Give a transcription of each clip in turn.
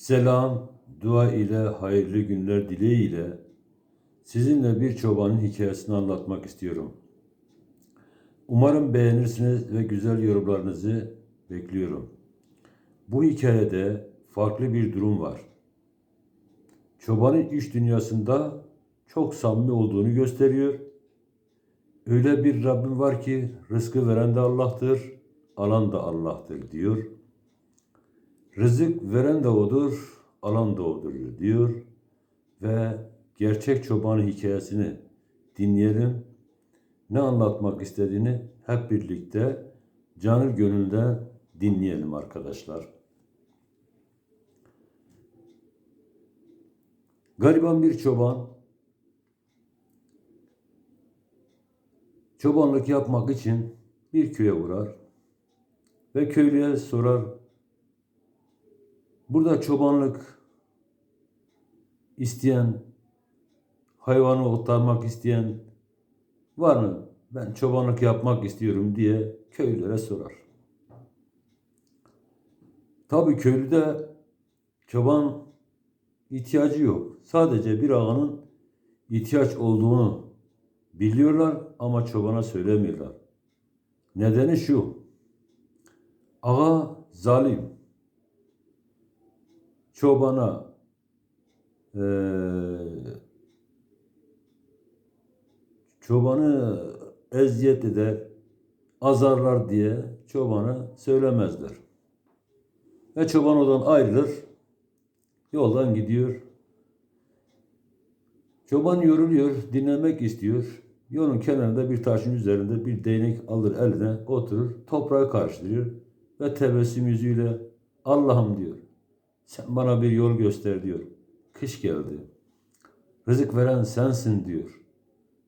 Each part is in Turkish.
Selam, dua ile hayırlı günler dileğiyle sizinle bir çobanın hikayesini anlatmak istiyorum. Umarım beğenirsiniz ve güzel yorumlarınızı bekliyorum. Bu hikayede farklı bir durum var. Çobanın iş dünyasında çok samimi olduğunu gösteriyor. Öyle bir Rabbim var ki rızkı veren de Allah'tır, alan da Allah'tır diyor. Rızık veren de odur, alan da odur diyor. Ve gerçek çobanın hikayesini dinleyelim. Ne anlatmak istediğini hep birlikte canı gönülden dinleyelim arkadaşlar. Gariban bir çoban çobanlık yapmak için bir köye uğrar ve köylüye sorar Burada çobanlık isteyen, hayvanı otlatmak isteyen var mı? Ben çobanlık yapmak istiyorum diye köylülere sorar. Tabii köylüde çoban ihtiyacı yok. Sadece bir ağanın ihtiyaç olduğunu biliyorlar ama çobana söylemiyorlar. Nedeni şu. Ağa zalim çobana eee çobanı eziyet eder, azarlar diye çobanı söylemezler. Ve çoban odan ayrılır, yoldan gidiyor. Çoban yoruluyor, dinlemek istiyor. Yolun kenarında bir taşın üzerinde bir değnek alır eline, oturur, toprağı karıştırıyor ve tebessüm yüzüyle Allah'ım diyor. Sen bana bir yol göster diyor. Kış geldi. Rızık veren sensin diyor.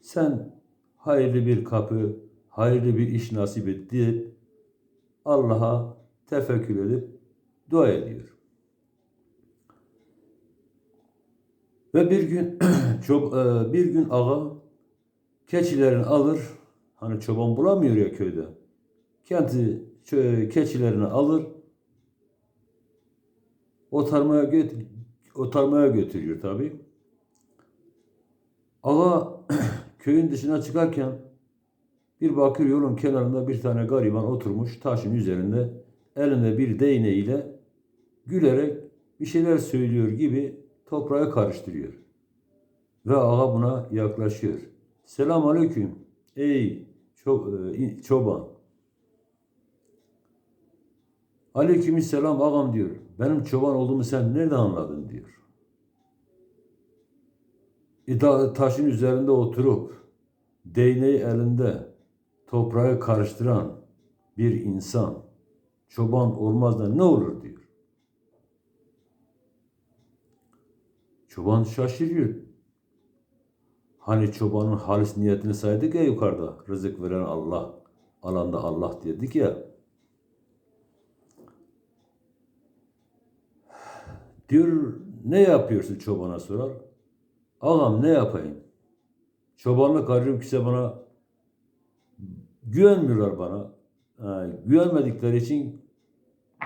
Sen hayırlı bir kapı, hayırlı bir iş nasip et diye Allah'a tefekkür edip dua ediyor. Ve bir gün çok e, bir gün ağa keçilerini alır. Hani çoban bulamıyor ya köyde. Kendi keçilerini alır otarmaya göt otarmaya götürüyor tabi. Ağa köyün dışına çıkarken bir bakıyor yolun kenarında bir tane gariban oturmuş taşın üzerinde elinde bir değneğiyle gülerek bir şeyler söylüyor gibi toprağı karıştırıyor. Ve ağa buna yaklaşıyor. Selam aleyküm. Ey e, çoban. Aleykümselam ağam diyor. Benim çoban olduğumu sen nerede anladın diyor. İda taşın üzerinde oturup değneği elinde toprağı karıştıran bir insan çoban olmaz da ne olur diyor. Çoban şaşırıyor. Hani çobanın halis niyetini saydık ya yukarıda. Rızık veren Allah, alanda Allah dedik ya. Diyor ne yapıyorsun çobana sorar. Ağam ne yapayım? Çobanlık arıyorum kimse bana güvenmiyorlar bana. Yani güvenmedikleri için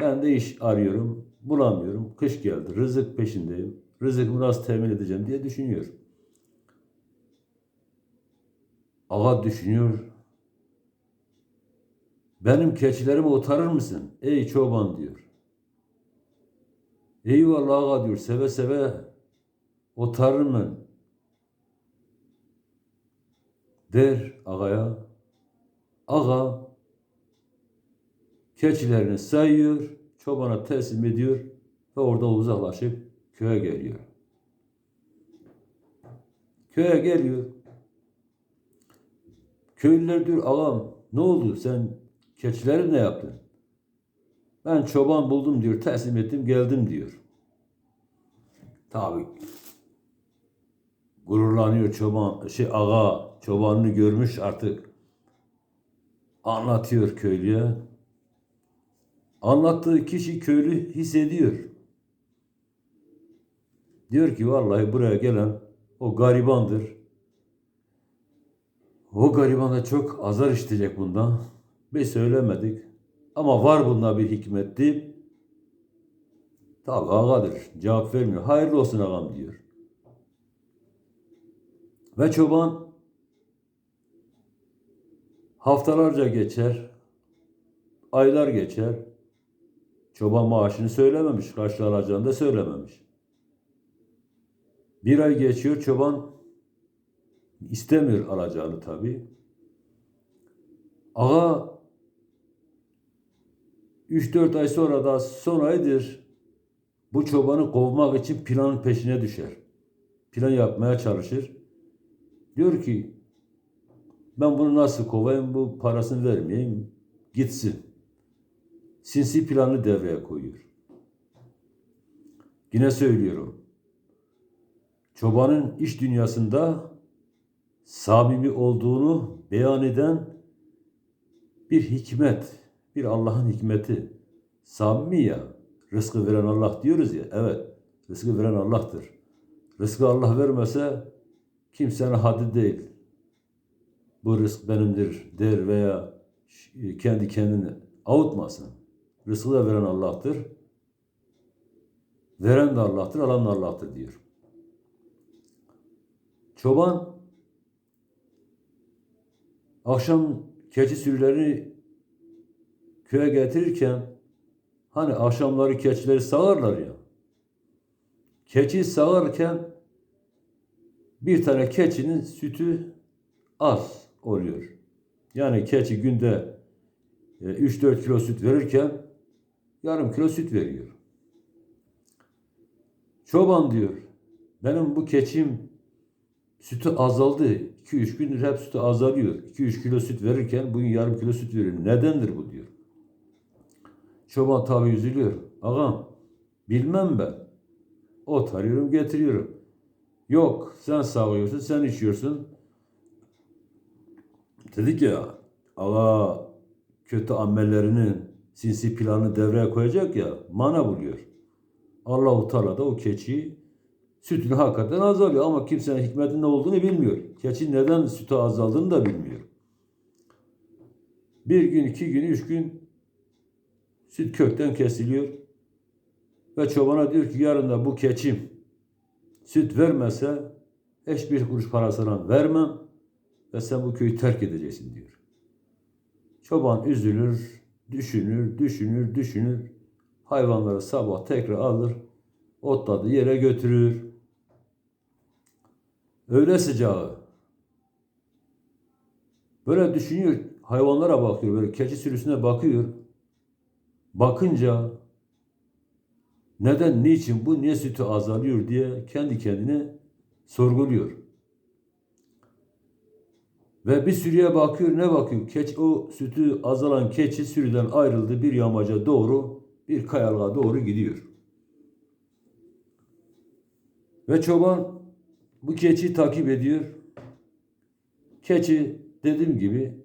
ben de iş arıyorum. Bulamıyorum. Kış geldi. Rızık peşindeyim. Rızıkımı nasıl temin edeceğim diye düşünüyor. Ağa düşünüyor. Benim keçilerimi otarır mısın? Ey çoban diyor. Eyvallah ağa diyor seve seve otarırım Der ağaya. Ağa keçilerini sayıyor, çobana teslim ediyor ve orada uzaklaşıp köye geliyor. Köye geliyor. Köylüler diyor ağam ne oldu sen keçileri ne yaptın? Ben çoban buldum diyor, teslim ettim, geldim diyor. Tabi gururlanıyor çoban, şey ağa çobanını görmüş artık. Anlatıyor köylüye. Anlattığı kişi köylü hissediyor. Diyor ki vallahi buraya gelen o garibandır. O gariban da çok azar işitecek bundan. Biz söylemedik. Ama var bunda bir hikmet deyip Tabi ağadır. Cevap vermiyor. Hayırlı olsun ağam diyor. Ve çoban haftalarca geçer, aylar geçer. Çoban maaşını söylememiş, kaçta alacağını da söylememiş. Bir ay geçiyor, çoban istemiyor alacağını tabii. Ağa 3-4 ay sonra da son aydır bu çobanı kovmak için planın peşine düşer. Plan yapmaya çalışır. Diyor ki ben bunu nasıl kovayım bu parasını vermeyeyim gitsin. Sinsi planı devreye koyuyor. Yine söylüyorum. Çobanın iş dünyasında samimi olduğunu beyan eden bir hikmet, bir Allah'ın hikmeti. Samimi ya, rızkı veren Allah diyoruz ya, evet, rızkı veren Allah'tır. Rızkı Allah vermese kimsenin haddi değil. Bu rızk benimdir der veya kendi kendini avutmasın. Rızkı da veren Allah'tır. Veren de Allah'tır, alan da Allah'tır diyor. Çoban akşam keçi sürülerini köye getirirken hani akşamları keçileri sağarlar ya. Keçi sağarken bir tane keçinin sütü az oluyor. Yani keçi günde 3-4 kilo süt verirken yarım kilo süt veriyor. Çoban diyor, benim bu keçim sütü azaldı. 2-3 gündür hep sütü azalıyor. 2-3 kilo süt verirken bugün yarım kilo süt veriyor. Nedendir bu diyor. Çoban tabi üzülüyor. Ağam bilmem ben. Ot arıyorum getiriyorum. Yok sen sağlıyorsun sen içiyorsun. Dedik ya ağa kötü amellerinin sinsi planı devreye koyacak ya mana buluyor. Allah-u Teala da o keçiyi sütünü hakikaten azalıyor ama kimsenin hikmetin ne olduğunu bilmiyor. Keçi neden sütü azaldığını da bilmiyor. Bir gün, iki gün, üç gün süt kökten kesiliyor. Ve çobana diyor ki yarın da bu keçim süt vermese hiçbir kuruş parasına vermem ve sen bu köyü terk edeceksin diyor. Çoban üzülür, düşünür, düşünür, düşünür. Hayvanları sabah tekrar alır, otladığı yere götürür. Öyle sıcağı. Böyle düşünüyor, hayvanlara bakıyor, böyle keçi sürüsüne bakıyor. Bakınca neden, niçin, bu niye sütü azalıyor diye kendi kendine sorguluyor. Ve bir sürüye bakıyor, ne bakıyor? Keç, o sütü azalan keçi sürüden ayrıldı bir yamaca doğru, bir kayalığa doğru gidiyor. Ve çoban bu keçiyi takip ediyor. Keçi dediğim gibi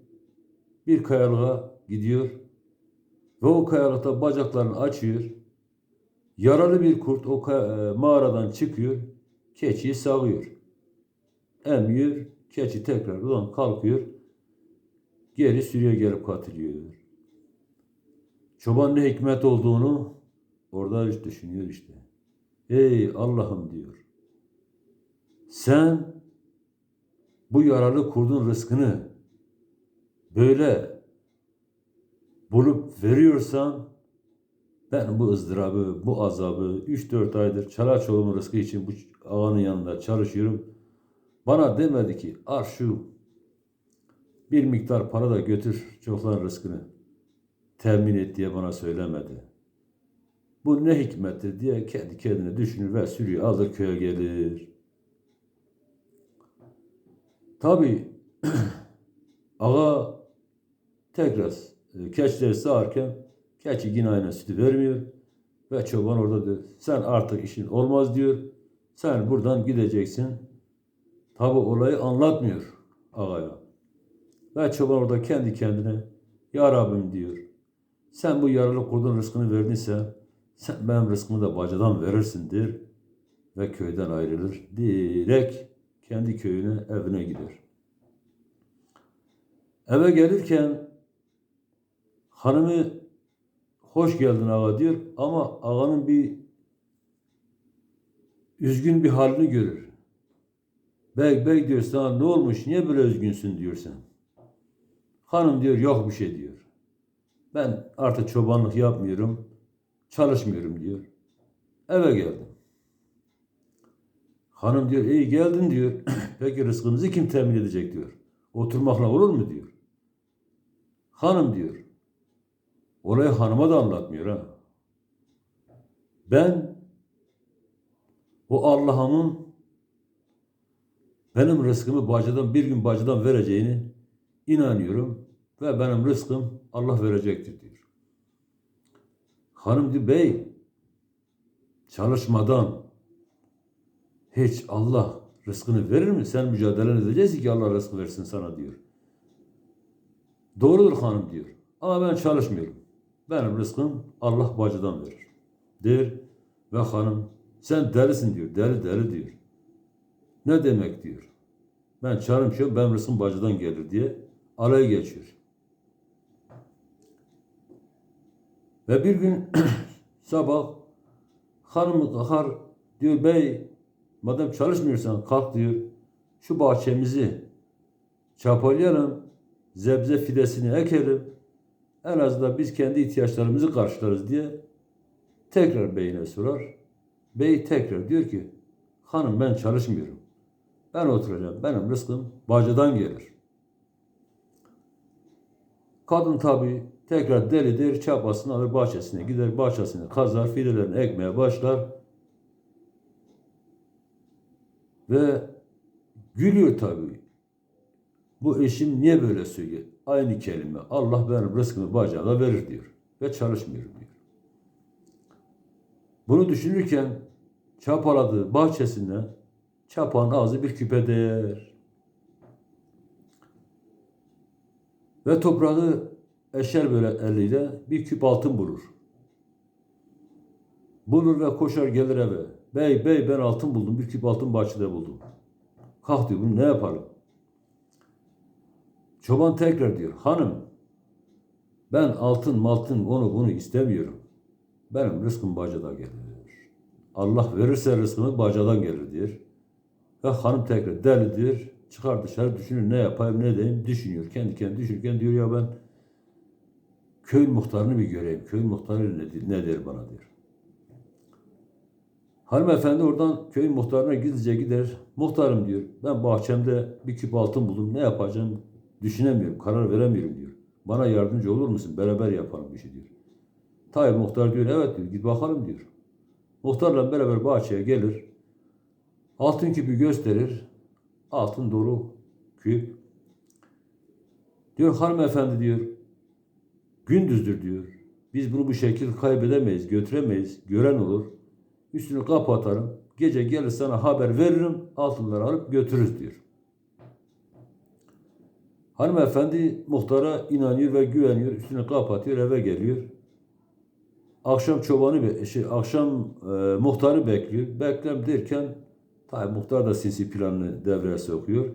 bir kayalığa gidiyor. Ve o kayalıkta bacaklarını açıyor. Yaralı bir kurt o e, mağaradan çıkıyor. Keçiyi sağıyor. Emiyor. Keçi tekrar buradan kalkıyor. Geri sürüye gelip katılıyor. Çoban ne hikmet olduğunu orada düşünüyor işte. Ey Allah'ım diyor. Sen bu yaralı kurdun rızkını böyle bulup veriyorsan ben bu ızdırabı, bu azabı 3-4 aydır Çalaçoğlu'nun rızkı için bu ağanın yanında çalışıyorum. Bana demedi ki ar şu bir miktar para da götür çokların rızkını temin et diye bana söylemedi. Bu ne hikmettir diye kendi kendine düşünür ve sürüyor alır köye gelir. Tabi ağa tekrar e, keçileri sağarken keçi yine aynı sütü vermiyor ve çoban orada diyor sen artık işin olmaz diyor. Sen buradan gideceksin. Tabi olayı anlatmıyor ağaya. Ve çoban orada kendi kendine Ya Rabbim diyor. Sen bu yaralı kurdun rızkını verdiyse sen benim rızkımı da bacadan verirsindir ve köyden ayrılır. Direkt kendi köyüne, evine gider. Eve gelirken hanımı hoş geldin ağa diyor ama ağanın bir üzgün bir halini görür. Bey bey diyor sana ne olmuş niye böyle üzgünsün diyor sen. Hanım diyor yok bir şey diyor. Ben artık çobanlık yapmıyorum. Çalışmıyorum diyor. Eve geldim. Hanım diyor iyi geldin diyor. Peki rızkımızı kim temin edecek diyor. Oturmakla olur mu diyor. Hanım diyor. Olayı hanıma da anlatmıyor ha. Ben o Allah'ımın benim rızkımı bacadan bir gün bacadan vereceğini inanıyorum ve benim rızkım Allah verecektir diyor. Hanım diyor bey çalışmadan hiç Allah rızkını verir mi? Sen mücadele edeceksin ki Allah rızkı versin sana diyor. Doğrudur hanım diyor. Ama ben çalışmıyorum. Benim rızkım Allah bacıdan verir. Der ve hanım sen delisin diyor. Deli deli diyor. Ne demek diyor. Ben çalışmıyorum benim rızkım bacıdan gelir diye alay geçiyor. Ve bir gün sabah hanım kalkar diyor bey madem çalışmıyorsan kalk diyor şu bahçemizi çapalayalım zebze fidesini ekelim en azından biz kendi ihtiyaçlarımızı karşılarız diye tekrar beyine sorar. Bey tekrar diyor ki hanım ben çalışmıyorum. Ben oturacağım. Benim rızkım bacadan gelir. Kadın tabi tekrar delidir, çapasını alır bahçesine gider, bahçesini kazar, fidelerini ekmeye başlar. Ve gülüyor tabi. Bu eşim niye böyle söylüyor? Aynı kelime. Allah benim rızkımı bacağına verir diyor. Ve çalışmıyorum diyor. Bunu düşünürken çapaladığı bahçesinde çapanın ağzı bir küpe değer. Ve toprağı eşer böyle eliyle bir küp altın bulur. Bulur ve koşar gelir eve. Bey bey ben altın buldum. Bir küp altın bahçede buldum. Kalk diyor bunu ne yapalım? Çoban tekrar diyor. Hanım ben altın maltın onu bunu istemiyorum. Benim rızkım bacada gelir. Allah verirse rızkımı bacadan gelir diyor. Ve hanım tekrar delidir. Çıkar dışarı düşünür ne yapayım ne edeyim düşünüyor. Kendi kendine düşünürken diyor ya ben köy muhtarını bir göreyim. Köy muhtarı ne, ne der bana diyor. Hanımefendi oradan köy muhtarına gizlice gider. Muhtarım diyor. Ben bahçemde bir küp altın buldum. Ne yapacağım düşünemiyorum. Karar veremiyorum diyor. Bana yardımcı olur musun? Beraber yapalım şey diyor. Tayyip muhtar diyor. Evet diyor. Git bakalım diyor. Muhtarla beraber bahçeye gelir. Altın küpü gösterir. Altın dolu küp. Diyor hanımefendi diyor. Gündüzdür diyor. Biz bunu bu şekilde kaybedemeyiz, götüremeyiz. Gören olur. Üstünü kapatarım. Gece gelir sana haber veririm. Altınları alıp götürürüz diyor. Hanımefendi muhtara inanıyor ve güveniyor. Üstünü kapatıyor eve geliyor. Akşam çobanı şey, akşam e, muhtarı bekliyor. Beklem derken tabi muhtar da sinsi planını devreye sokuyor.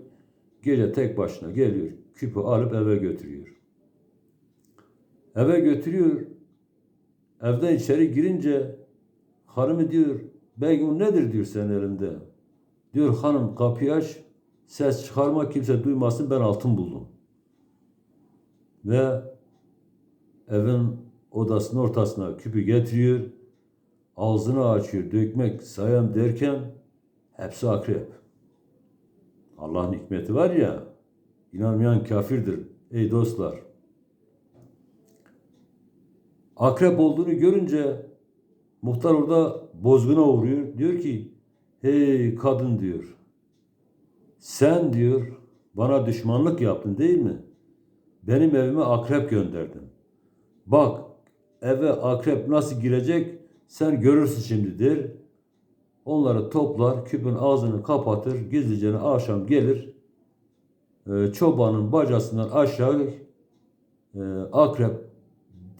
Gece tek başına geliyor. Küpü alıp eve götürüyor. Eve götürüyor. Evden içeri girince hanımı diyor o nedir diyor senin elinde. Diyor hanım kapıyı aç ses çıkarma kimse duymasın ben altın buldum. Ve evin odasının ortasına küpü getiriyor. Ağzını açıyor dökmek sayam derken hepsi akrep. Allah'ın hikmeti var ya inanmayan kafirdir ey dostlar. Akrep olduğunu görünce muhtar orada bozguna uğruyor. Diyor ki hey kadın diyor sen diyor bana düşmanlık yaptın değil mi? Benim evime akrep gönderdin. Bak eve akrep nasıl girecek sen görürsün şimdi der. Onları toplar, küpün ağzını kapatır, gizlice akşam gelir. e, çobanın bacasından aşağı e, akrep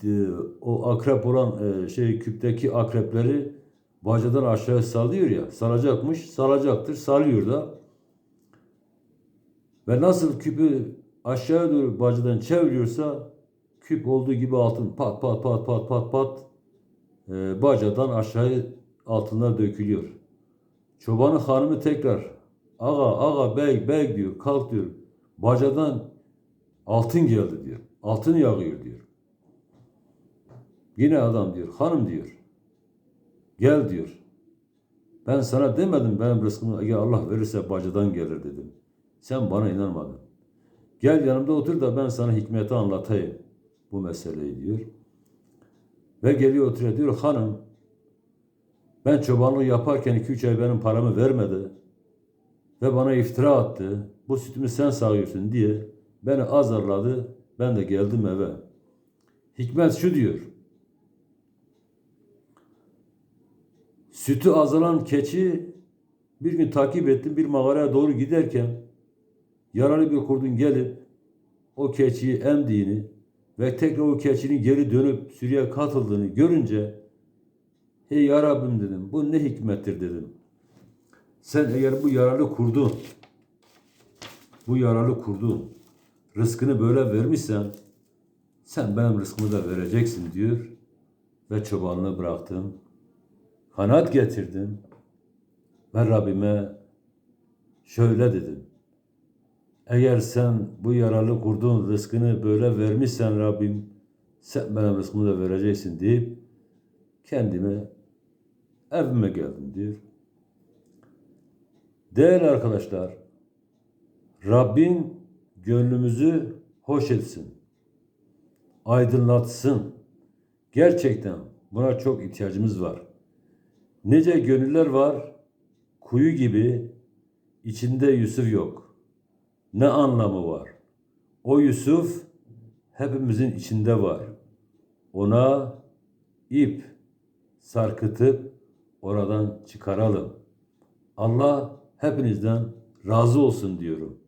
e, o akrep olan e, şey küpteki akrepleri bacadan aşağı salıyor ya. Salacakmış, salacaktır, salıyor da. Ve nasıl küpü aşağı doğru bacadan çeviriyorsa küp olduğu gibi altın pat pat pat pat pat pat e, bacadan aşağı altınlar dökülüyor. Çobanın hanımı tekrar ağa ağa bey bey diyor kalk diyor. Bacadan altın geldi diyor. Altın yağıyor diyor. Yine adam diyor hanım diyor. Gel diyor. Ben sana demedim benim rızkımı eğer Allah verirse bacadan gelir dedim. Sen bana inanmadın. Gel yanımda otur da ben sana hikmeti anlatayım bu meseleyi diyor. Ve geliyor oturuyor diyor hanım ben çobanlık yaparken 2-3 ay benim paramı vermedi ve bana iftira attı. Bu sütümü sen sağıyorsun diye beni azarladı. Ben de geldim eve. Hikmet şu diyor. Sütü azalan keçi bir gün takip ettim bir mağaraya doğru giderken yaralı bir kurdun gelip o keçiyi emdiğini ve tekrar o keçinin geri dönüp sürüye katıldığını görünce hey ya Rabbim dedim bu ne hikmettir dedim. Sen eğer bu yaralı kurdu bu yaralı kurdu rızkını böyle vermişsen sen benim rızkımı da vereceksin diyor ve çobanlığı bıraktım. Kanat getirdim. Ben Rabbime şöyle dedim. Eğer sen bu yaralı kurduğun rızkını böyle vermişsen Rabbim sen benim rızkımı da vereceksin deyip kendime evime geldim diyor. Değerli arkadaşlar, Rabbim gönlümüzü hoş etsin, aydınlatsın. Gerçekten buna çok ihtiyacımız var. Nice gönüller var, kuyu gibi, içinde Yusuf yok. Ne anlamı var? O Yusuf hepimizin içinde var. Ona ip sarkıtıp oradan çıkaralım. Allah hepinizden razı olsun diyorum.